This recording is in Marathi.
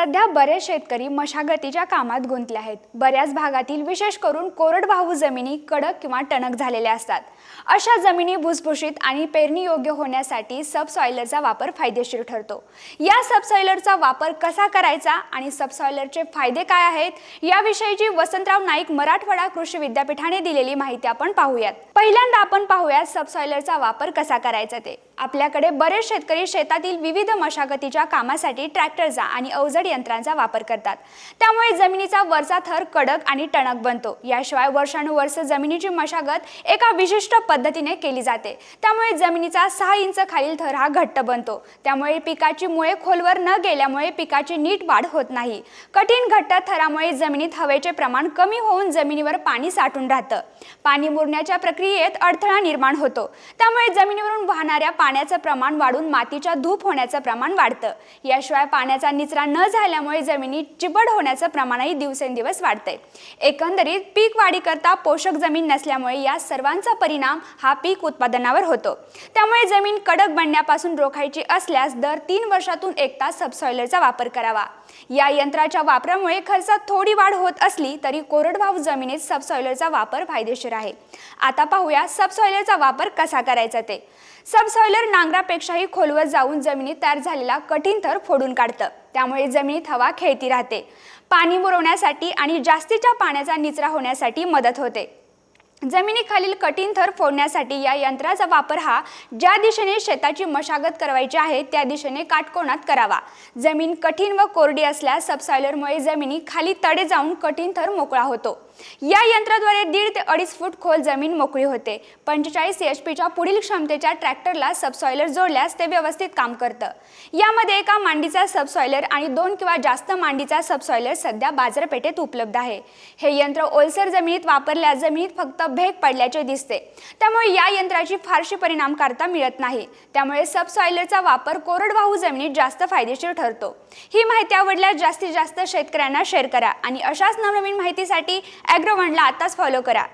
सध्या बरेच शेतकरी मशागतीच्या कामात गुंतले आहेत. बऱ्याच भागातील विशेष करून कोरडवाहू जमिनी कडक किंवा टणक झालेल्या असतात. अशा जमिनी भुसभुशीत आणि पेरणी योग्य होण्यासाठी सबसॉयलरचा वापर फायदेशीर ठरतो. या सबसॉयलरचा वापर कसा करायचा आणि सबसॉयलरचे फायदे काय आहेत याविषयीची वसंतराव नाईक मराठवाडा कृषी विद्यापीठाने दिलेली माहिती आपण पाहूयात. पहिल्यांदा आपण पाहूयात सबसॉयलरचा वापर कसा करायचा ते. आपल्याकडे बरेच शेतकरी शेतातील विविध मशागतीच्या कामासाठी ट्रॅक्टरचा आणि अवजड यंत्रांचा वापर करतात. त्यामुळे जमिनीचा वरचा थर कडक आणि टणक बनतो. याशिवाय वर्षानुवर्ष जमिनीची मशागत एका विशिष्ट पद्धतीने केली जाते. त्यामुळे जमिनीचा सहा इंच खालील थर हा घट्ट बनतो. त्यामुळे पिकाची मुळे खोलवर न गेल्यामुळे पिकाची नीट वाढ होत नाही. कठीण घट्ट थरामुळे जमिनीत हवेचे प्रमाण कमी होऊन जमिनीवर पाणी साठून राहतं. पाणी मुरण्याच्या प्रक्रियेत अडथळा निर्माण होतो. त्यामुळे जमिनीवरून वाहणाऱ्या पाण्याचं प्रमाण वाढून मातीच्या धूप होण्याचं प्रमाण वाढतं. याशिवाय पाण्याचा निचरा न झाल्यामुळे जमिनी चिबड होण्याचं प्रमाणही दिवसेंदिवस वाढतंय. एकंदरीत पीक वाढीकरता पोषक जमीन नसल्यामुळे या सर्वांचा परिणाम हा पीक उत्पादनावर होतो. त्यामुळे जमीन कडक बनण्यापासून रोखायची असल्यास दर तीन वर्षातून एकदा सबसॉयलरचा वापर करावा. या यंत्राच्या वापरामुळे खर्चात थोडी वाढ होत असली तरी कोरडवाहू जमिनीत सबसॉयलरचा वापर फायदेशीर आहे. आता पाहूया सबसॉयलरचा वापर कसा करायचा ते. सबसॉयलर नांगरापेक्षाही खोलवर जाऊन जमिनीत तयार झालेला कठीण थर फोडून काढतं. त्यामुळे जमिनीत हवा खेळती राहते. पाणी मुरवण्यासाठी आणि जास्तीच्या पाण्याचा निचरा होण्यासाठी मदत होते. जमिनीखालील कठीण थर फोडण्यासाठी या यंत्राचा वापर हा ज्या दिशेने शेताची मशागत करवायची आहे त्या दिशेने काटकोणात करावा. जमीन कठीण व कोरडी असल्यास सबसॉयलरमुळे जमिनी खाली तडे जाऊन कठीण थर मोकळा होतो. या यंत्राद्वारे दीड ते अडीच फूट खोल जमीन मोकळी होते. पंचेचाळीस एच पीच्या पुढील क्षमतेच्या ट्रॅक्टरला सबसॉयलर जोडल्यास ते व्यवस्थित काम करतं. यामध्ये एका मांडीचा सबसॉयलर आणि दोन किंवा जास्त मांडीचा सबसॉयलर सध्या बाजारपेठेत उपलब्ध आहे. हे यंत्र ओलसर जमिनीत वापरल्यास जमिनीत फक्त भेग पडल्याचे दिसते. त्यामुळे या यंत्राची फारशी परिणामकारता मिळत नाही. त्यामुळे सबसॉयलरचा वापर कोरडवाहू जमिनीत जास्त फायदेशीर ठरतो. ही माहिती आवडल्यास जास्तीत जास्त शेतकऱ्यांना शेअर करा आणि अशाच नवनवीन माहितीसाठी ॲग्रोवनला आताच फॉलो करा.